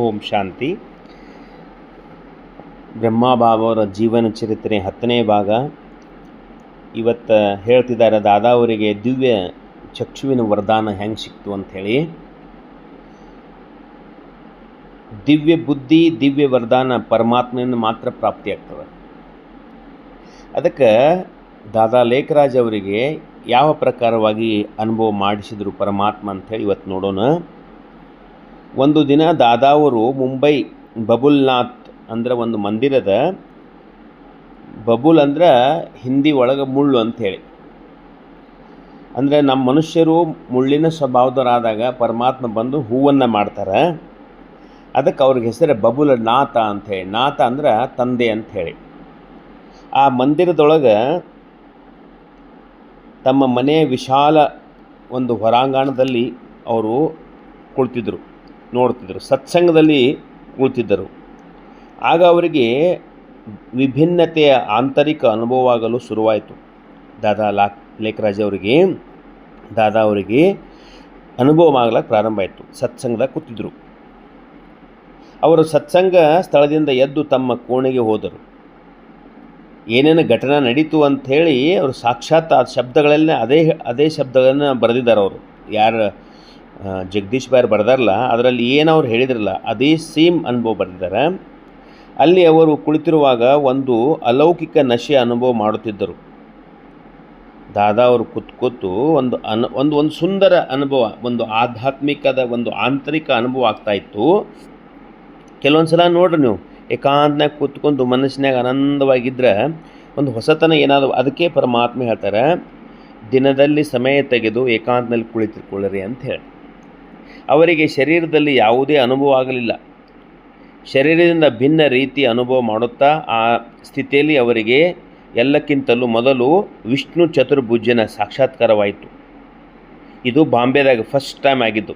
ಓಂ ಶಾಂತಿ. ಬ್ರಹ್ಮಬಾಬವರ ಜೀವನ ಚರಿತ್ರೆ ಹತ್ತನೇ ಭಾಗ. ಇವತ್ತು ಹೇಳ್ತಿದ್ದಾರೆ ದಾದಾ ಅವರಿಗೆ ದಿವ್ಯ ಚಕ್ಷುವಿನ ವರದಾನ ಹೆಂಗೆ ಸಿಕ್ತು ಅಂಥೇಳಿ ದಿವ್ಯ ಬುದ್ಧಿ, ದಿವ್ಯ ವರದಾನ ಪರಮಾತ್ಮನಿಂದ ಮಾತ್ರ ಪ್ರಾಪ್ತಿಯಾಗ್ತವೆ ಅದಕ್ಕೆ ದಾದಾ ಲೇಖರಾಜ್ ಅವರಿಗೆ ಯಾವ ಪ್ರಕಾರವಾಗಿ ಅನುಭವ ಮಾಡಿಸಿದರು ಪರಮಾತ್ಮ ಅಂಥೇಳಿ ಇವತ್ತು ನೋಡೋಣ. ಒಂದು ದಿನ ದಾದಾವರು ಮುಂಬೈ ಬಬುಲ್ನಾಥ್ ಅಂದ್ರೆ ಒಂದು ಮಂದಿರದ, ಬಬುಲ್ ಅಂದ್ರೆ ಹಿಂದಿ ಒಳಗೆ ಮುಳ್ಳು ಅಂಥೇಳಿ ಅಂದರೆ ನಮ್ಮ ಮನುಷ್ಯರು ಮುಳ್ಳಿನ ಸ್ವಭಾವದವರಾದಾಗ ಪರಮಾತ್ಮ ಬಂದು ಹೂವನ್ನು ಮಾಡ್ತಾರೆ. ಅದಕ್ಕೆ ಅವ್ರಿಗೆ ಹೆಸರು ಬಬುಲ್ ನಾಥ ಅಂಥೇಳಿ ನಾಥ ಅಂದ್ರೆ ತಂದೆ ಅಂಥೇಳಿ ಆ ಮಂದಿರದೊಳಗೆ ತಮ್ಮ ಮನೆಯ ವಿಶಾಲ ಒಂದು ಹೊರಾಂಗಣದಲ್ಲಿ ಅವರು ಕುಳಿತಿದ್ರು. ನೋಡ್ತಿದ್ರು ಸತ್ಸಂಗದಲ್ಲಿ ಕುಳಿತಿದ್ದರು ಆಗ ಅವರಿಗೆ ವಿಭಿನ್ನತೆಯ ಆಂತರಿಕ ಅನುಭವವಾಗಲು ಶುರುವಾಯಿತು. ದಾದಾ ಲಾ ಲೇಖರಾಜ್ ಅವರಿಗೆ, ದಾದಾ ಅವರಿಗೆ ಅನುಭವ ಆಗಲಕ್ಕೆ ಪ್ರಾರಂಭ ಆಯಿತು. ಸತ್ಸಂಗದಾಗ ಕೂತಿದ್ದರು ಅವರು ಸತ್ಸಂಗ ಸ್ಥಳದಿಂದ ಎದ್ದು ತಮ್ಮ ಕೋಣೆಗೆ ಹೋದರು. ಏನೇನು ಘಟನೆ ನಡೀತು ಅಂಥೇಳಿ ಅವರು ಸಾಕ್ಷಾತ್ ಆ ಶಬ್ದಗಳಲ್ಲೇ ಅದೇ ಅದೇ ಶಬ್ದಗಳನ್ನು ಬರೆದಿದ್ದಾರೆ ಅವರು. ಯಾರು ಜಗದೀಶ್ ಬಾಯರ್ ಬರೆದಾರಲ್ಲ ಅದರಲ್ಲಿ ಏನು ಅವ್ರು ಹೇಳಿದ್ರಲ್ಲ, ಅದೇ ಸೇಮ್ ಅನುಭವ ಬರೆದಿದ್ದಾರೆ ಅಲ್ಲಿ ಅವರು ಕುಳಿತಿರುವಾಗ ಒಂದು ಅಲೌಕಿಕ ನಶೆ ಅನುಭವ ಮಾಡುತ್ತಿದ್ದರು. ದಾದಾ ಅವರು ಕೂತ್ ಒಂದು ಅನು, ಒಂದು ಒಂದು ಸುಂದರ ಅನುಭವ, ಒಂದು ಆಧ್ಯಾತ್ಮಿಕದ ಒಂದು ಆಂತರಿಕ ಅನುಭವ ಆಗ್ತಾ ಇತ್ತು. ಕೆಲವೊಂದು ಸಲ ನೋಡ್ರಿ ನೀವು ಏಕಾಂತನಾಗ ಕೂತ್ಕೊಂಡು ಮನಸ್ಸಿನಾಗ ಆನಂದವಾಗಿದ್ದರೆ ಒಂದು ಹೊಸತನ ಏನಾದರೂ, ಅದಕ್ಕೆ ಪರಮಾತ್ಮ ಹೇಳ್ತಾರೆ, ದಿನದಲ್ಲಿ ಸಮಯ ತೆಗೆದು ಏಕಾಂತನಲ್ಲಿ ಕುಳಿತುಕೊಳ್ಳಿರಿ ಅಂತ ಹೇಳಿ. ಅವರಿಗೆ ಶರೀರದಲ್ಲಿ ಯಾವುದೇ ಅನುಭವ ಆಗಲಿಲ್ಲ. ಶರೀರದಿಂದ ಭಿನ್ನ ರೀತಿ ಅನುಭವ ಮಾಡುತ್ತಾ ಆ ಸ್ಥಿತಿಯಲ್ಲಿ ಅವರಿಗೆ ಎಲ್ಲಕ್ಕಿಂತಲೂ ಮೊದಲು ವಿಷ್ಣು ಚತುರ್ಭುಜನ ಸಾಕ್ಷಾತ್ಕಾರವಾಯಿತು. ಇದು ಬಾಂಬೆದಾಗ ಫಸ್ಟ್ ಟೈಮ್ ಆಗಿದ್ದು.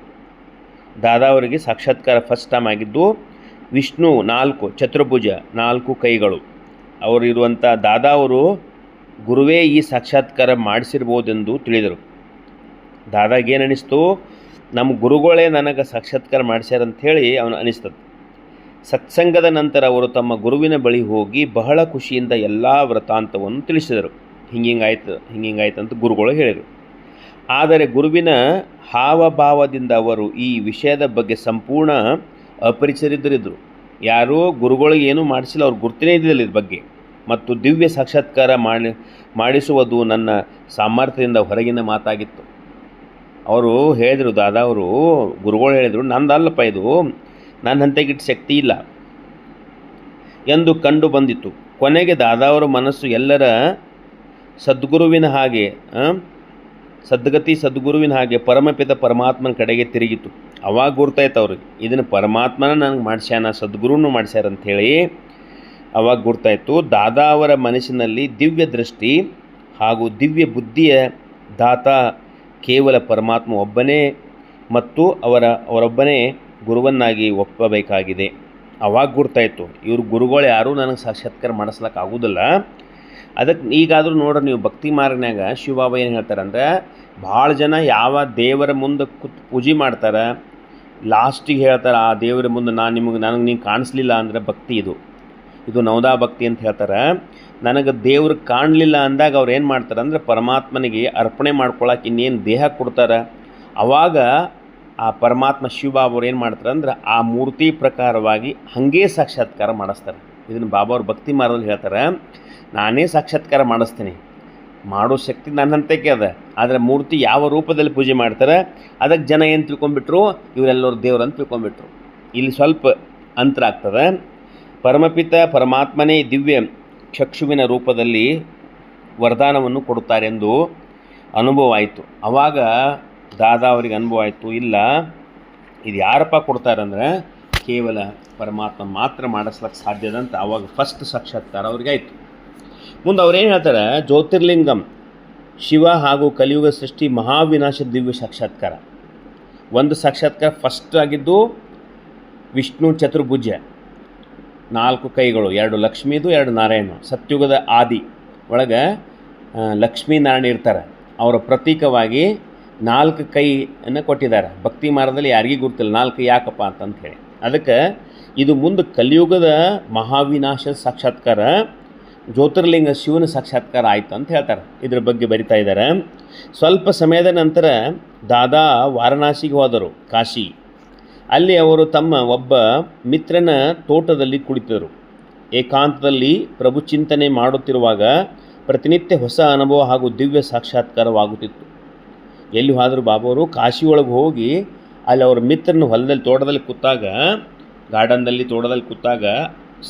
ದಾದಾ ಅವರಿಗೆ ಸಾಕ್ಷಾತ್ಕಾರ ಫಸ್ಟ್ ಟೈಮ್ ಆಗಿದ್ದು. ವಿಷ್ಣು ನಾಲ್ಕು, ಚತುರ್ಭುಜ ನಾಲ್ಕು ಕೈಗಳು. ಅವರು ಇರುವಂಥ ದಾದಾ ಅವರು ಗುರುವೇ ಈ ಸಾಕ್ಷಾತ್ಕಾರ ಮಾಡಿಸಿರ್ಬೋದೆಂದು ತಿಳಿದರು. ದಾದಾಗೇನು ಅನಿಸ್ತು? ನಮ್ಮ ಗುರುಗಳೇ ನನಗೆ ಸಾಕ್ಷಾತ್ಕಾರ ಮಾಡ್ಸ್ಯಾರ ಅಂಥೇಳಿ ಅವನು ಅನಿಸ್ತದೆ. ಸತ್ಸಂಗದ ನಂತರ ಅವರು ತಮ್ಮ ಗುರುವಿನ ಬಳಿ ಹೋಗಿ ಬಹಳ ಖುಷಿಯಿಂದ ಎಲ್ಲ ವೃತ್ತಾಂತವನ್ನು ತಿಳಿಸಿದರು. ಹಿಂಗಿಂಗಾಯ್ತು ಹಿಂಗಿಂಗಾಯ್ತು ಅಂತ ಗುರುಗಳು ಹೇಳಿದರು. ಆದರೆ ಗುರುವಿನ ಹಾವಭಾವದಿಂದ ಅವರು ಈ ವಿಷಯದ ಬಗ್ಗೆ ಸಂಪೂರ್ಣ ಅಪರಿಚಿತರಿದ್ದರು. ಯಾರೋ ಗುರುಗಳಿಗೆ ಏನೂ ಮಾಡಿಸಿಲ್ಲ, ಅವ್ರು ಗುರ್ತನೇ ಇದ್ದಿಲ್ಲ ಇದ್ರ ಬಗ್ಗೆ. ಮತ್ತು ದಿವ್ಯ ಸಾಕ್ಷಾತ್ಕಾರ ಮಾಡಿ, ಮಾಡಿಸುವುದು ನನ್ನ ಸಾಮರ್ಥ್ಯದಿಂದ ಹೊರಗಿನ ಮಾತಾಗಿತ್ತು. ಅವರು ಹೇಳಿದರು, ದಾದಾ ಅವರು, ಗುರುಗಳು ಹೇಳಿದರು, ನಂದಲ್ಲಪ್ಪ ಇದು ನನ್ನ ಹಂತೆಗಿಟ್ಟ ಶಕ್ತಿ ಇಲ್ಲ ಎಂದು ಕಂಡು ಬಂದಿತ್ತು. ಕೊನೆಗೆ ದಾದಾವರ ಮನಸ್ಸು ಎಲ್ಲರ ಸದ್ಗುರುವಿನ ಹಾಗೆ ಸದ್ಗತಿ ಸದ್ಗುರುವಿನ ಹಾಗೆ ಪರಮಪಿತ ಪರಮಾತ್ಮನ ಕಡೆಗೆ ತಿರುಗಿತು ಅವಾಗ ಗುರ್ತಾಯ್ತು ಅವ್ರಿಗೆ, ಇದನ್ನು ಪರಮಾತ್ಮನ ನನಗೆ ಮಾಡ್ಸ್ಯಾನ ಸದ್ಗುರುನು ಮಾಡ್ಸ್ಯಾರ ಅಂಥೇಳಿ ಅವಾಗ ಗುರ್ತಾಯಿತು. ದಾದಾ ಅವರ ಮನಸ್ಸಿನಲ್ಲಿ ದಿವ್ಯ ದೃಷ್ಟಿ ಹಾಗೂ ದಿವ್ಯ ಬುದ್ಧಿಯ ದಾತ ಕೇವಲ ಪರಮಾತ್ಮ ಒಬ್ಬನೇ ಮತ್ತು ಅವರ, ಅವರೊಬ್ಬನೇ ಗುರುವನ್ನಾಗಿ ಒಪ್ಪಬೇಕಾಗಿದೆ. ಅವಾಗ ಗುರ್ತಾಯಿತು. ಇವ್ರ ಗುರುಗಳು ಯಾರೂ ನನಗೆ ಸಾಕ್ಷಾತ್ಕಾರ ಮಾಡಿಸ್ಲಿಕ್ಕೆ ಆಗೋದಿಲ್ಲ. ಅದಕ್ಕೆ ಈಗಾದರೂ ನೋಡ್ರಿ, ನೀವು ಭಕ್ತಿ ಮಾರ್ಗನ್ಯಾಗ ಶಿವಬಾಬಾ ಏನು ಹೇಳ್ತಾರೆ ಅಂದ್ರೆ, ಭಾಳ ಜನ ಯಾವ ದೇವರ ಮುಂದೆ ಕುತ್ ಪೂಜೆ ಮಾಡ್ತಾರೆ, ಲಾಸ್ಟಿಗೆ ಹೇಳ್ತಾರೆ, ಆ ದೇವರ ಮುಂದೆ ನಾನು ನಿಮಗೆ, ನನಗೆ ನೀವು ಕಾಣಿಸ್ಲಿಲ್ಲ ಅಂದರೆ ಭಕ್ತಿ ಇದು. ಇದು ನವದಾ ಭಕ್ತಿ ಅಂತ ಹೇಳ್ತಾರೆ. ನನಗೆ ದೇವ್ರು ಕಾಣಲಿಲ್ಲ ಅಂದಾಗ ಅವ್ರು ಏನು ಮಾಡ್ತಾರೆ ಅಂದರೆ ಪರಮಾತ್ಮನಿಗೆ ಅರ್ಪಣೆ ಮಾಡ್ಕೊಳಕ್ಕೆ ಇನ್ನೇನು ದೇಹ ಕೊಡ್ತಾರೆ. ಆವಾಗ ಆ ಪರಮಾತ್ಮ ಶಿವ ಅವ್ರು ಏನು ಮಾಡ್ತಾರೆ ಅಂದ್ರೆ ಆ ಮೂರ್ತಿ ಪ್ರಕಾರವಾಗಿ ಹಾಗೇ ಸಾಕ್ಷಾತ್ಕಾರ ಮಾಡಿಸ್ತಾರೆ. ಇದನ್ನು ಬಾಬಾ ಅವ್ರ ಭಕ್ತಿ ಮಾರ್ಗದಲ್ಲಿ ಹೇಳ್ತಾರೆ, ನಾನೇ ಸಾಕ್ಷಾತ್ಕಾರ ಮಾಡಿಸ್ತೀನಿ. ಮಾಡೋ ಶಕ್ತಿ ನನ್ನಂತಕ್ಕೆ ಅದ. ಆದರೆ ಮೂರ್ತಿ ಯಾವ ರೂಪದಲ್ಲಿ ಪೂಜೆ ಮಾಡ್ತಾರೆ ಅದಕ್ಕೆ ಜನ ಏನು ತಿಳ್ಕೊಂಬಿಟ್ರು ಇವರೆಲ್ಲರೂ ದೇವ್ರು ಅಂತ ತಿಳ್ಕೊಂಡ್ಬಿಟ್ರು. ಇಲ್ಲಿ ಸ್ವಲ್ಪ ಅಂತರ ಆಗ್ತದೆ. ಪರಮಪಿತ ಪರಮಾತ್ಮನೇ ದಿವ್ಯ. ಚಕ್ಷುವಿನ ರೂಪದಲ್ಲಿ ವರದಾನವನ್ನು ಕೊಡುತ್ತಾರೆಂದು ಅನುಭವ ಆಯಿತು ಆವಾಗ ದಾದಾ ಅವರಿಗೆ ಅನುಭವ ಆಯಿತು ಇಲ್ಲ, ಇದು ಯಾರಪ್ಪ ಕೊಡ್ತಾರಂದ್ರೆ ಕೇವಲ ಪರಮಾತ್ಮ ಮಾತ್ರ ಮಾಡಿಸ್ಲಕ್ಕೆ ಸಾಧ್ಯದಂತ ಆವಾಗ ಫಸ್ಟ್ ಸಾಕ್ಷಾತ್ಕಾರ ಅವ್ರಿಗೆ ಆಯಿತು. ಮುಂದೆ ಅವ್ರೇನು ಹೇಳ್ತಾರೆ, ಜ್ಯೋತಿರ್ಲಿಂಗಂ, ಶಿವ ಹಾಗೂ ಕಲಿಯುಗ ಸೃಷ್ಟಿ ಮಹಾವಿನಾಶ ದಿವ್ಯ ಸಾಕ್ಷಾತ್ಕಾರ. ಒಂದು ಸಾಕ್ಷಾತ್ಕಾರ ಫಸ್ಟ್ ಆಗಿದ್ದು ವಿಷ್ಣು ಚತುರ್ಭುಜ. ನಾಲ್ಕು ಕೈಗಳು, ಎರಡು ಲಕ್ಷ್ಮೀದು, ಎರಡು ನಾರಾಯಣ. ಸತ್ಯುಗದ ಆದಿ. ಒಳಗೆ ಲಕ್ಷ್ಮೀನಾರಾಯಣ ಇರ್ತಾರೆ. ಅವರ ಪ್ರತೀಕವಾಗಿ ನಾಲ್ಕು ಕೈಯನ್ನು ಕೊಟ್ಟಿದ್ದಾರೆ. ಭಕ್ತಿ ಮಾರ್ಗದಲ್ಲಿ ಯಾರಿಗೂ ಗೊತ್ತಿಲ್ಲ ನಾಲ್ಕು ಯಾಕಪ್ಪ ಅಂತಂತ ಹೇಳಿ ಅದಕ್ಕೆ, ಇದು ಮುಂದೆ ಕಲಿಯುಗದ ಮಹಾವಿನಾಶ ಸಾಕ್ಷಾತ್ಕಾರ, ಜ್ಯೋತಿರ್ಲಿಂಗ ಶಿವನ ಸಾಕ್ಷಾತ್ಕಾರ ಆಯಿತು ಅಂತ ಹೇಳ್ತಾರೆ. ಇದ್ರ ಬಗ್ಗೆ ಬರಿತಾ ಇದ್ದಾರೆ. ಸ್ವಲ್ಪ ಸಮಯದ ನಂತರ ದಾದಾ ವಾರಣಾಸಿಗೆ ಹೋದರು, ಕಾಶಿ. ಅಲ್ಲಿ ಅವರು ತಮ್ಮ ಒಬ್ಬ ಮಿತ್ರನ ತೋಟದಲ್ಲಿ ಕುಳಿತರು ಏಕಾಂತದಲ್ಲಿ ಪ್ರಭು ಚಿಂತನೆ ಮಾಡುತ್ತಿರುವಾಗ ಪ್ರತಿನಿತ್ಯ ಹೊಸ ಅನುಭವ ಹಾಗೂ ದಿವ್ಯ ಸಾಕ್ಷಾತ್ಕಾರವಾಗುತ್ತಿತ್ತು. ಎಲ್ಲಿ ಹೋದರೂ ಬಾಬವರು ಕಾಶಿಯೊಳಗೆ ಹೋಗಿ ಅಲ್ಲಿ ಅವ್ರ ಮಿತ್ರನ ಹೊಲದಲ್ಲಿ ತೋಟದಲ್ಲಿ ಕೂತಾಗ ಗಾರ್ಡನ್ದಲ್ಲಿ ತೋಟದಲ್ಲಿ ಕೂತಾಗ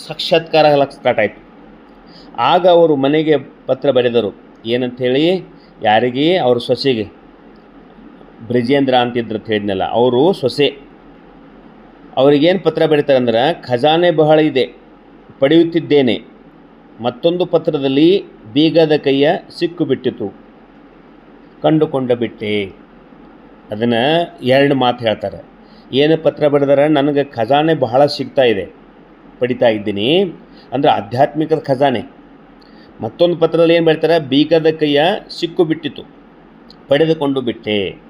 ಸಾಕ್ಷಾತ್ಕಾರ ಆಗಲಕ್ಕೆ ಸ್ಟಾರ್ಟ್ ಆಯಿತು. ಆಗ ಅವರು ಮನೆಗೆ ಪತ್ರ ಬರೆದರು ಏನಂಥೇಳಿ ಯಾರಿಗೆ? ಅವ್ರ ಸೊಸೆಗೆ. ಬ್ರಿಜೇಂದ್ರ ಅಂತಿದ್ರು ಅಂತ ಹೇಳಿದ್ನಲ್ಲ, ಅವರು ಸೊಸೆ. ಅವರಿಗೇನು ಪತ್ರ ಬರೀತಾರೆ ಅಂದ್ರೆ ಖಜಾನೆ ಬಹಳ ಇದೆ, ಪಡೆಯುತ್ತಿದ್ದೇನೆ. ಮತ್ತೊಂದು ಪತ್ರದಲ್ಲಿ ಬೀಗದ ಕೈಯ ಸಿಕ್ಕು ಬಿಟ್ಟಿತು. ಕಂಡುಕೊಂಡ ಬಿಟ್ಟೆ. ಅದನ್ನು ಎರಡು ಮಾತು ಹೇಳ್ತಾರೆ. ಏನು ಪತ್ರ ಬರೆದಾರೆ, ನನಗೆ ಖಜಾನೆ ಬಹಳ ಸಿಗ್ತಾ ಇದೆ, ಪಡಿತಾ ಇದ್ದೀನಿ. ಅಂದರೆ ಆಧ್ಯಾತ್ಮಿಕದ ಖಜಾನೆ. ಮತ್ತೊಂದು ಪತ್ರದಲ್ಲಿ ಏನು ಬರೀತಾರೆ, ಬೀಗದ ಕೈಯ ಸಿಕ್ಕು ಬಿಟ್ಟಿತು, ಪಡೆದುಕೊಂಡು ಬಿಟ್ಟೆ.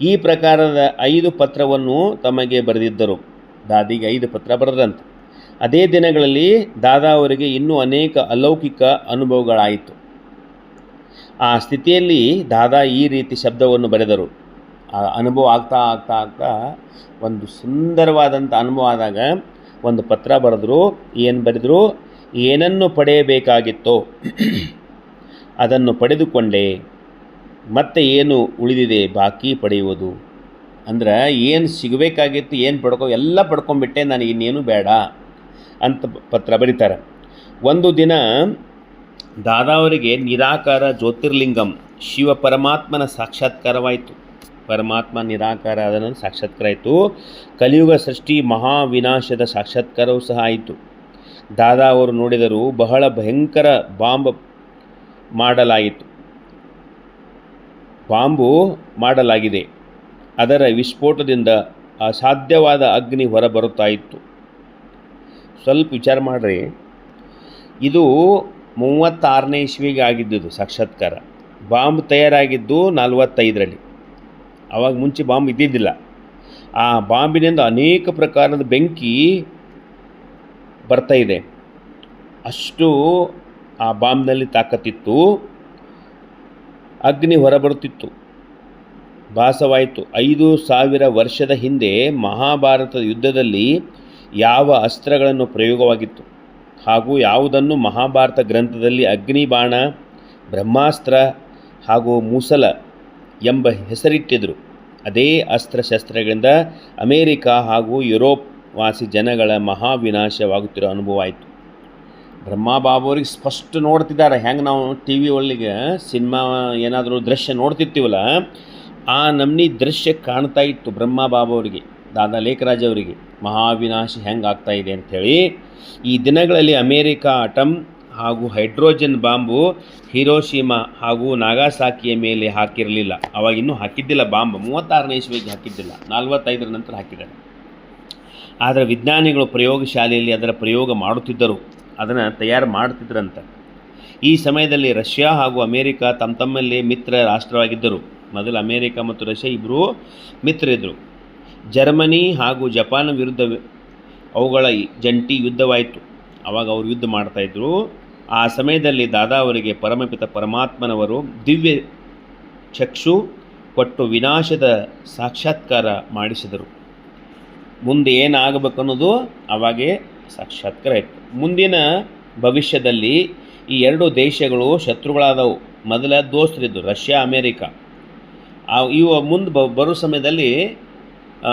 ಈ ಪ್ರಕಾರದ ಐದು ಪತ್ರವನ್ನು ತಮಗೆ ಬರೆದಿದ್ದರು. ದಾದಿಗೆ ಐದು ಪತ್ರ ಬರೆದಂತೆ. ಅದೇ ದಿನಗಳಲ್ಲಿ ದಾದಾ ಅವರಿಗೆ ಇನ್ನೂ ಅನೇಕ ಅಲೌಕಿಕ ಅನುಭವಗಳಾಯಿತು. ಆ ಸ್ಥಿತಿಯಲ್ಲಿ ದಾದಾ ಈ ರೀತಿ ಶಬ್ದವನ್ನು ಬರೆದರು. ಆ ಅನುಭವ ಆಗ್ತಾ ಆಗ್ತಾ ಆಗ್ತಾ ಒಂದು ಸುಂದರವಾದಂಥ ಅನುಭವ ಆದಾಗ ಒಂದು ಪತ್ರ ಬರೆದ್ರು. ಏನು ಬರೆದರು? ಏನನ್ನು ಪಡೆಯಬೇಕಾಗಿತ್ತೋ? ಅದನ್ನು ಪಡೆದುಕೊಂಡೆ. ಮತ್ತೆ ಏನು ಉಳಿದಿದೆ ಬಾಕಿ ಪಡೆಯುವುದು? ಅಂದ್ರೆ ಏನು ಸಿಗಬೇಕಾಗಿತ್ತು, ಏನು ಪಡ್ಕೊ, ಎಲ್ಲ ಪಡ್ಕೊಂಬಿಟ್ಟೆ ನನಗೆ ಇನ್ನೇನು ಬೇಡ ಅಂತ ಪತ್ರ ಬರೀತಾರೆ. ಒಂದು ದಿನ ದಾದಾವರಿಗೆ ನಿರಾಕಾರ ಜ್ಯೋತಿರ್ಲಿಂಗಂ, ಶಿವ ಪರಮಾತ್ಮನ ಸಾಕ್ಷಾತ್ಕಾರವಾಯಿತು. ಪರಮಾತ್ಮ ನಿರಾಕಾರ ಅದನ್ನು ಸಾಕ್ಷಾತ್ಕಾರ ಆಯಿತು. ಕಲಿಯುಗ ಸೃಷ್ಟಿ ಮಹಾವಿನಾಶದ ಸಾಕ್ಷಾತ್ಕಾರವೂ ಸಹ ಆಯಿತು. ದಾದಾ ಅವರು ನೋಡಿದರು, ಬಹಳ ಭಯಂಕರ ಬಾಂಬ್ ಮಾಡಲಾಯಿತು. ಬಾಂಬು ಮಾಡಲಾಗಿದೆ. ಅದರ ವಿಸ್ಫೋಟದಿಂದ ಅಸಾಧ್ಯವಾದ ಅಗ್ನಿ ಹೊರಬರುತ್ತಾ ಇತ್ತು ಸ್ವಲ್ಪ ವಿಚಾರ ಮಾಡಿರಿ. ಇದು ಮೂವತ್ತಾರನೇ ಇಸ್ವಿಗೆ ಆಗಿದ್ದುದು ಸಾಕ್ಷಾತ್ಕಾರ. ಬಾಂಬ್ ತಯಾರಾಗಿದ್ದು ನಲವತ್ತೈದರಲ್ಲಿ. ಅವಾಗ ಮುಂಚೆ ಬಾಂಬ್ ಇದ್ದಿದ್ದಿಲ್ಲ. ಆ ಬಾಂಬಿನಿಂದ ಅನೇಕ ಪ್ರಕಾರದ ಬೆಂಕಿ ಬರ್ತಾ ಇದೆ. ಅಷ್ಟು ಆ ಬಾಂಬ್ನಲ್ಲಿ ತಾಕತ್ತಿತ್ತು. ಅಗ್ನಿ ಹೊರಬರುತ್ತಿತ್ತು. ಭಾಸವಾಯಿತು. ಐದು ಸಾವಿರ ವರ್ಷದ ಹಿಂದೆ ಮಹಾಭಾರತದ ಯುದ್ಧದಲ್ಲಿ ಯಾವ ಅಸ್ತ್ರಗಳನ್ನು ಪ್ರಯೋಗವಾಗಿತ್ತು? ಹಾಗೂ ಯಾವುದನ್ನು ಮಹಾಭಾರತ ಗ್ರಂಥದಲ್ಲಿ ಅಗ್ನಿಬಾಣ, ಬ್ರಹ್ಮಾಸ್ತ್ರ ಹಾಗೂ ಮೂಸಲ ಎಂಬ ಹೆಸರಿಟ್ಟಿದ್ದರು ಅದೇ ಅಸ್ತ್ರಶಸ್ತ್ರಗಳಿಂದ ಅಮೇರಿಕಾ ಹಾಗೂ ಯುರೋಪ್ ವಾಸಿ ಜನಗಳ ಮಹಾವಿನಾಶವಾಗುತ್ತಿರೋ ಅನುಭವ ಆಯಿತು. ಬ್ರಹ್ಮಬಾಬವ್ರಿಗೆ ಸ್ಪಷ್ಟ ನೋಡ್ತಿದ್ದಾರೆ. ಹೆಂಗೆ ನಾವು ಟಿ ವಿ ಒಳಗೆ ಸಿನಿಮಾ ಏನಾದರೂ ದೃಶ್ಯ ನೋಡ್ತಿರ್ತೀವಲ್ಲ, ಆ ನಮ್ನಿ ದೃಶ್ಯ ಕಾಣ್ತಾ ಇತ್ತು ಅವರಿಗೆ, ದಾದಾ ಲೇಖರಾಜ್ ಅವರಿಗೆ. ಮಹಾವಿನಾಶ ಹೆಂಗೆ ಆಗ್ತಾ ಇದೆ ಅಂಥೇಳಿ ಈ ದಿನಗಳಲ್ಲಿ ಅಮೇರಿಕಾ ಆಟಮ್ ಹಾಗೂ ಹೈಡ್ರೋಜನ್ ಬಾಂಬು ಹಿರೋಶಿಮಾ ಹಾಗೂ ನಾಗಾಸಾಕಿಯ ಮೇಲೆ ಹಾಕಿರಲಿಲ್ಲ. ಅವಾಗ ಇನ್ನೂ ಹಾಕಿದ್ದಿಲ್ಲ ಬಾಂಬ್. ಮೂವತ್ತಾರನೇ ಇಸ್ವಿಗೆ ಹಾಕಿದ್ದಿಲ್ಲ. ನಲ್ವತ್ತೈದರ ನಂತರ ಹಾಕಿದ್ದಾರೆ. ಆದರೆ ವಿಜ್ಞಾನಿಗಳು ಪ್ರಯೋಗಶಾಲೆಯಲ್ಲಿ ಅದರ ಪ್ರಯೋಗ ಮಾಡುತ್ತಿದ್ದರು. ಅದನ್ನು ತಯಾರು ಮಾಡ್ತಿದ್ರಂತೆ. ಈ ಸಮಯದಲ್ಲಿ ರಷ್ಯಾ ಹಾಗೂ ಅಮೇರಿಕಾ ತಮ್ಮ ತಮ್ಮಲ್ಲಿ ಮಿತ್ರ ರಾಷ್ಟ್ರವಾಗಿದ್ದರು. ಮೊದಲು ಅಮೇರಿಕ ಮತ್ತು ರಷ್ಯಾ ಇಬ್ಬರೂ ಮಿತ್ರರಿದ್ದರು. ಜರ್ಮನಿ ಹಾಗೂ ಜಪಾನ್ ವಿರುದ್ಧ ಅವುಗಳ ಜಂಟಿ ಯುದ್ಧವಾಯಿತು. ಆವಾಗ ಅವರು ಯುದ್ಧ ಮಾಡ್ತಾಯಿದ್ರು ಆ ಸಮಯದಲ್ಲಿ ದಾದಾ ಅವರಿಗೆ ಪರಮಪಿತ ಪರಮಾತ್ಮನವರು ದಿವ್ಯ ಚಕ್ಷು ಕೊಟ್ಟು ವಿನಾಶದ ಸಾಕ್ಷಾತ್ಕಾರ ಮಾಡಿಸಿದರು. ಮುಂದೆ ಏನಾಗಬೇಕು ಅನ್ನೋದು ಅವಾಗೇ ಸಾಕ್ಷಾತ್ಕಾರ ಮುಂದಿನ ಭವಿಷ್ಯದಲ್ಲಿ ಈ ಎರಡು ದೇಶಗಳು ಶತ್ರುಗಳಾದವು. ಮೊದಲ ದೋಸ್ತರಿದ್ದು ರಷ್ಯಾ, ಅಮೇರಿಕಾ. ಆ, ಇವು ಮುಂದೆ ಬ, ಬರೋ ಸಮಯದಲ್ಲಿ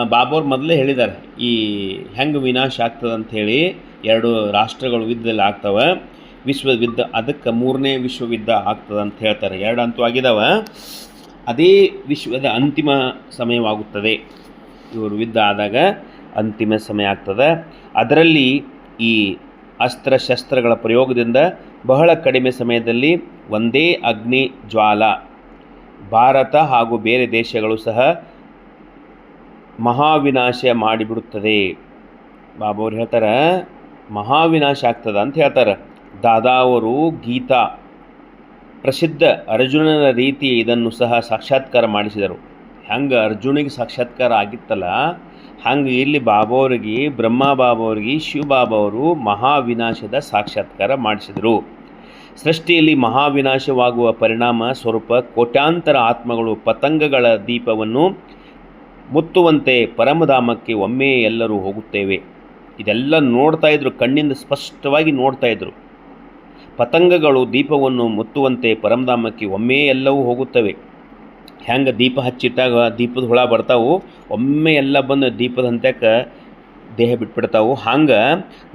ಬಾಬೋರ್ ಮೊದಲೇ ಹೇಳಿದ್ದಾರೆ ಈ ಹೆಂಗೆ ವಿನಾಶ ಆಗ್ತದೆ ಅಂಥೇಳಿ ಎರಡು ರಾಷ್ಟ್ರಗಳು ಯುದ್ಧದಲ್ಲಿ ಆಗ್ತವೆ ವಿಶ್ವ ಯುದ್ಧ ಅದಕ್ಕೆ ಮೂರನೇ ವಿಶ್ವಯುದ್ಧ ಆಗ್ತದೆ ಅಂತ ಹೇಳ್ತಾರೆ. ಎರಡು ಅಂತೂ ಆಗಿದಾವ. ಅದೇ ವಿಶ್ವದ ಅಂತಿಮ ಸಮಯವಾಗುತ್ತದೆ. ಇವರು ಯುದ್ಧ ಆದಾಗ ಅಂತಿಮ ಸಮಯ ಆಗ್ತದೆ. ಅದರಲ್ಲಿ ಈ ಅಸ್ತ್ರಶಸ್ತ್ರಗಳ ಪ್ರಯೋಗದಿಂದ ಬಹಳ ಕಡಿಮೆ ಸಮಯದಲ್ಲಿ ಒಂದೇ ಅಗ್ನಿ ಜ್ವಾಲ, ಭಾರತ ಹಾಗೂ ಬೇರೆ ದೇಶಗಳು ಸಹ ಮಹಾವಿನಾಶ ಮಾಡಿಬಿಡುತ್ತದೆ. ಬಾಬವ್ರು ಹೇಳ್ತಾರೆ, ಮಹಾವಿನಾಶ ಆಗ್ತದೆ ಅಂತ ಹೇಳ್ತಾರೆ. ದಾದಾ ಅವರು ಗೀತಾ, ಪ್ರಸಿದ್ಧ ಅರ್ಜುನನ ರೀತಿ ಇದನ್ನು ಸಹ ಸಾಕ್ಷಾತ್ಕಾರ ಮಾಡಿಸಿದರು. ಹೆಂಗೆ ಅರ್ಜುನಿಗೆ ಸಾಕ್ಷಾತ್ಕಾರ ಆಗಿತ್ತಲ್ಲ ಹಂಗೆ ಇಲ್ಲಿ ಬಾಬಾವ್ರಿಗೆ, ಬ್ರಹ್ಮ ಬಾಬಾವ್ರಿಗೆ ಶಿವಬಾಬಾ ಅವರು ಮಹಾವಿನಾಶದ ಸಾಕ್ಷಾತ್ಕಾರ ಮಾಡಿಸಿದರು. ಸೃಷ್ಟಿಯಲ್ಲಿ ಮಹಾವಿನಾಶವಾಗುವ ಪರಿಣಾಮ ಸ್ವರೂಪ ಕೋಟ್ಯಾಂತರ ಆತ್ಮಗಳು ಪತಂಗಗಳ ದೀಪವನ್ನು ಮುತ್ತುವಂತೆ ಪರಮಧಾಮಕ್ಕೆ ಒಮ್ಮೆ ಎಲ್ಲರೂ ಹೋಗುತ್ತೇವೆ. ಇದೆಲ್ಲ ನೋಡ್ತಾ ಇದ್ರು, ಕಣ್ಣಿಂದ ಸ್ಪಷ್ಟವಾಗಿ ನೋಡ್ತಾ ಇದ್ರು. ಪತಂಗಗಳು ದೀಪವನ್ನು ಮುತ್ತುವಂತೆ ಪರಮಧಾಮಕ್ಕೆ ಒಮ್ಮೆ ಎಲ್ಲವೂ ಹೋಗುತ್ತವೆ. ಹೆಂಗೆ ದೀಪ ಹಚ್ಚಿಟ್ಟಾಗ ದೀಪದ ಹುಳ ಬರ್ತಾವು, ಒಮ್ಮೆ ಎಲ್ಲ ಬಂದು ದೀಪದ ದೇಹ ಬಿಟ್ಬಿಡ್ತಾವು. ಹಂಗೆ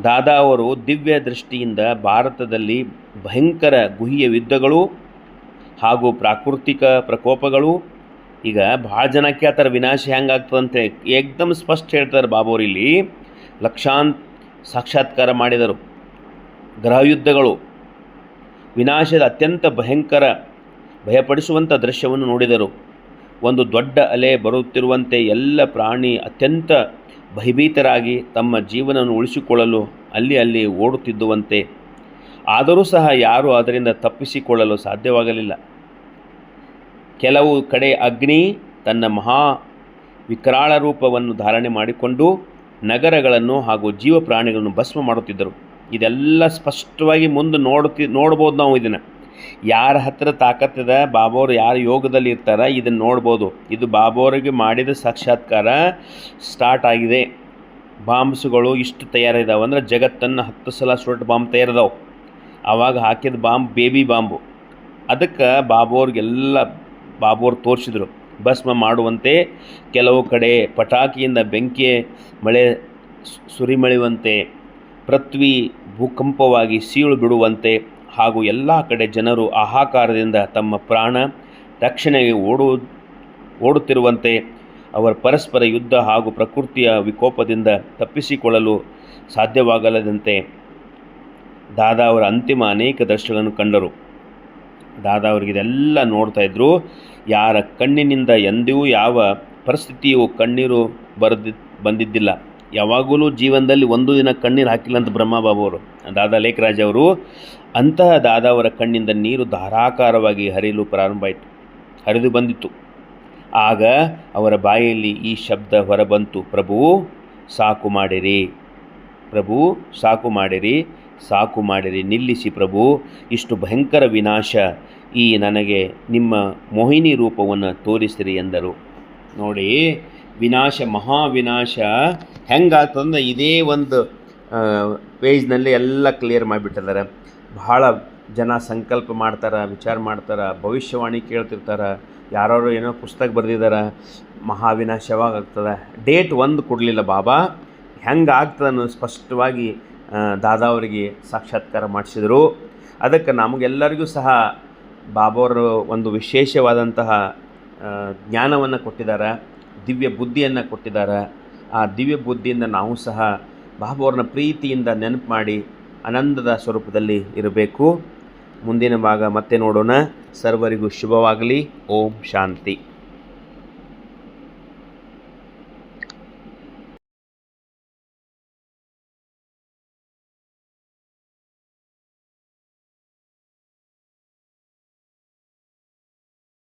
ದಾದಾ ಅವರು ದಿವ್ಯ ದೃಷ್ಟಿಯಿಂದ ಭಾರತದಲ್ಲಿ ಭಯಂಕರ ಗುಹಿಯ ಯುದ್ಧಗಳು ಹಾಗೂ ಪ್ರಾಕೃತಿಕ ಪ್ರಕೋಪಗಳು. ಈಗ ಭಾಳ ಜನ ಕೇಳ್ತಾರೆ, ವಿನಾಶ ಹೆಂಗಾಗ್ತದಂತೆ ಏಕ್ದಮ್ ಸ್ಪಷ್ಟ ಹೇಳ್ತಾರೆ ಬಾಬೋರು ಲಕ್ಷಾಂತ್ ಲಕ್ಷಾಂತ ಸಾಕ್ಷಾತ್ಕಾರ ಮಾಡಿದರು. ಗ್ರಹಯುದ್ಧಗಳು ವಿನಾಶದ ಅತ್ಯಂತ ಭಯಂಕರ ಭಯಪಡಿಸುವಂಥ ದೃಶ್ಯವನ್ನು ನೋಡಿದರು. ಒಂದು ದೊಡ್ಡ ಅಲೆ ಬರುತ್ತಿರುವಂತೆ ಎಲ್ಲ ಪ್ರಾಣಿ ಅತ್ಯಂತ ಭಯಭೀತರಾಗಿ ತಮ್ಮ ಜೀವನವನ್ನು ಉಳಿಸಿಕೊಳ್ಳಲು ಅಲ್ಲಿ ಅಲ್ಲಿ ಓಡುತ್ತಿದ್ದುವಂತೆ. ಆದರೂ ಸಹ ಯಾರೂ ಅದರಿಂದ ತಪ್ಪಿಸಿಕೊಳ್ಳಲು ಸಾಧ್ಯವಾಗಲಿಲ್ಲ. ಕೆಲವು ಕಡೆ ಅಗ್ನಿ ತನ್ನ ಮಹಾ ವಿಕರಾಳ ರೂಪವನ್ನು ಧಾರಣೆ ಮಾಡಿಕೊಂಡು ನಗರಗಳನ್ನು ಹಾಗೂ ಜೀವ ಪ್ರಾಣಿಗಳನ್ನು ಭಸ್ಮ ಮಾಡುತ್ತಿದ್ದರು. ಇದೆಲ್ಲ ಸ್ಪಷ್ಟವಾಗಿ ಮುಂದೆ ನೋಡುತ್ತಿ ನೋಡ್ಬೋದು ನಾವು ಇದನ್ನು. ಯಾರ ಹತ್ರ ತಾಕತ್ತಿದೆ ಬಾಬೋರು ಯಾರು ಯೋಗದಲ್ಲಿ ಇರ್ತಾರ ಇದನ್ನು ನೋಡ್ಬೋದು. ಇದು ಬಾಬೋರಿಗೆ ಮಾಡಿದ ಸಾಕ್ಷಾತ್ಕಾರ ಸ್ಟಾರ್ಟ್ ಆಗಿದೆ. ಬಾಂಬ್ಸ್ಗಳು ಇಷ್ಟು ತಯಾರಿದಾವೆ ಅಂದರೆ ಜಗತ್ತನ್ನು ಹತ್ತು ಸಲ ಸುಟ್ಟು ಬಾಂಬ್ ತಯಾರಿದಾವೆ. ಆವಾಗ ಹಾಕಿದ ಬಾಂಬ್ ಬೇಬಿ ಬಾಂಬು. ಅದಕ್ಕೆ ಬಾಬೋರಿಗೆಲ್ಲ ಬಾಬೋರು ತೋರಿಸಿದ್ರು. ಭಸ್ಮ ಮಾಡುವಂತೆ, ಕೆಲವು ಕಡೆ ಪಟಾಕಿಯಿಂದ ಬೆಂಕಿ ಮಳೆ ಸುರಿಮಳೆಯುವಂತೆ, ಪೃಥ್ವಿ ಭೂಕಂಪವಾಗಿ ಸೀಳು ಬಿಡುವಂತೆ ಹಾಗೂ ಎಲ್ಲ ಕಡೆ ಜನರು ಆಹಾಕಾರದಿಂದ ತಮ್ಮ ಪ್ರಾಣ ರಕ್ಷಣೆಗೆ ಓಡು, ಓಡುತ್ತಿರುವಂತೆ ಅವರ ಪರಸ್ಪರ ಯುದ್ಧ ಹಾಗೂ ಪ್ರಕೃತಿಯ ವಿಕೋಪದಿಂದ ತಪ್ಪಿಸಿಕೊಳ್ಳಲು ಸಾಧ್ಯವಾಗಲದಂತೆ ದಾದಾ ಅವರ ಅಂತಿಮ ಅನೇಕ ದೃಶ್ಯಗಳನ್ನು ಕಂಡರು. ದಾದಾ ಅವರಿಗೆ ಇದೆಲ್ಲ ನೋಡ್ತಾ ಇದ್ದರು ಯಾರ ಕಣ್ಣಿನಿಂದ ಎಂದೂ ಯಾವ ಪರಿಸ್ಥಿತಿಯು ಕಣ್ಣೀರು ಬರೆದಿ, ಬಂದಿದ್ದಿಲ್ಲ. ಯಾವಾಗಲೂ ಜೀವನದಲ್ಲಿ ಒಂದು ದಿನ ಕಣ್ಣೀರು ಹಾಕಿಲ್ಲ ಅಂತ ಬ್ರಹ್ಮಬಾಬು ಅವರು. ದಾದಾ ಲೇಖರಾಜ್ ಅವರು ಅಂತಹ ದಾದಾವರ ಕಣ್ಣಿಂದ ನೀರು ಧಾರಾಕಾರವಾಗಿ ಹರಿಯಲು ಪ್ರಾರಂಭ ಆಯಿತು ಹರಿದು ಬಂದಿತ್ತು. ಆಗ ಅವರ ಬಾಯಲ್ಲಿ ಈ ಶಬ್ದ ಹೊರಬಂತು. ಪ್ರಭು, ಸಾಕು ಮಾಡಿರಿ. ಪ್ರಭು, ಸಾಕು ಮಾಡಿರಿ. ಸಾಕು ಮಾಡಿರಿ. ನಿಲ್ಲಿಸಿ ಪ್ರಭು. ಇಷ್ಟು ಭಯಂಕರ ವಿನಾಶ ಈ ನನಗೆ ನಿಮ್ಮ ಮೋಹಿನಿ ರೂಪವನ್ನು ತೋರಿಸಿರಿ ಎಂದರು. ನೋಡಿ, ವಿನಾಶ, ಮಹಾವಿನಾಶ ಹೆಂಗಾತಂದ್ರೆ ಇದೇ ಒಂದು ಪೇಜ್ನಲ್ಲಿ ಎಲ್ಲ ಕ್ಲಿಯರ್ ಮಾಡಿಬಿಟ್ಟಿದ್ದಾರೆ. ಭಾಳ ಜನ ಸಂಕಲ್ಪ ಮಾಡ್ತಾರೆ, ವಿಚಾರ ಮಾಡ್ತಾರೆ, ಭವಿಷ್ಯವಾಣಿ ಕೇಳ್ತಿರ್ತಾರೆ ಯಾರು ಏನೋ ಪುಸ್ತಕ ಬರೆದಿದ್ದಾರೆ ಮಹಾವಿನಾಶ ಯಾವಾಗ ಆಗ್ತದೆ? ಡೇಟ್ ಒಂದು ಕೊಡಲಿಲ್ಲ ಬಾಬಾ. ಹೆಂಗೆ ಆಗ್ತದೆ ಅನ್ನೋದು ಸ್ಪಷ್ಟವಾಗಿ ದಾದಾ ಅವರಿಗೆ ಸಾಕ್ಷಾತ್ಕಾರ ಮಾಡಿಸಿದರು. ಅದಕ್ಕೆ ನಮಗೆಲ್ಲರಿಗೂ ಸಹ ಬಾಬಾವರು ಒಂದು ವಿಶೇಷವಾದಂತಹ ಜ್ಞಾನವನ್ನು ಕೊಟ್ಟಿದ್ದಾರೆ ದಿವ್ಯ ಬುದ್ಧಿಯನ್ನು ಕೊಟ್ಟಿದ್ದಾರೆ ಆ ದಿವ್ಯ ಬುದ್ಧಿಯಿಂದ ನಾವು ಸಹ ಬಾಬಾವ್ರನ್ನ ಪ್ರೀತಿಯಿಂದ ನೆನಪು ಮಾಡಿ ಆನಂದದ ಸ್ವರೂಪದಲ್ಲಿ ಇರಬೇಕು. ಮುಂದಿನ ಭಾಗ ಮತ್ತೆ ನೋಡೋಣ. ಸರ್ವರಿಗೂ ಶುಭವಾಗಲಿ. ಓಂ ಶಾಂತಿ.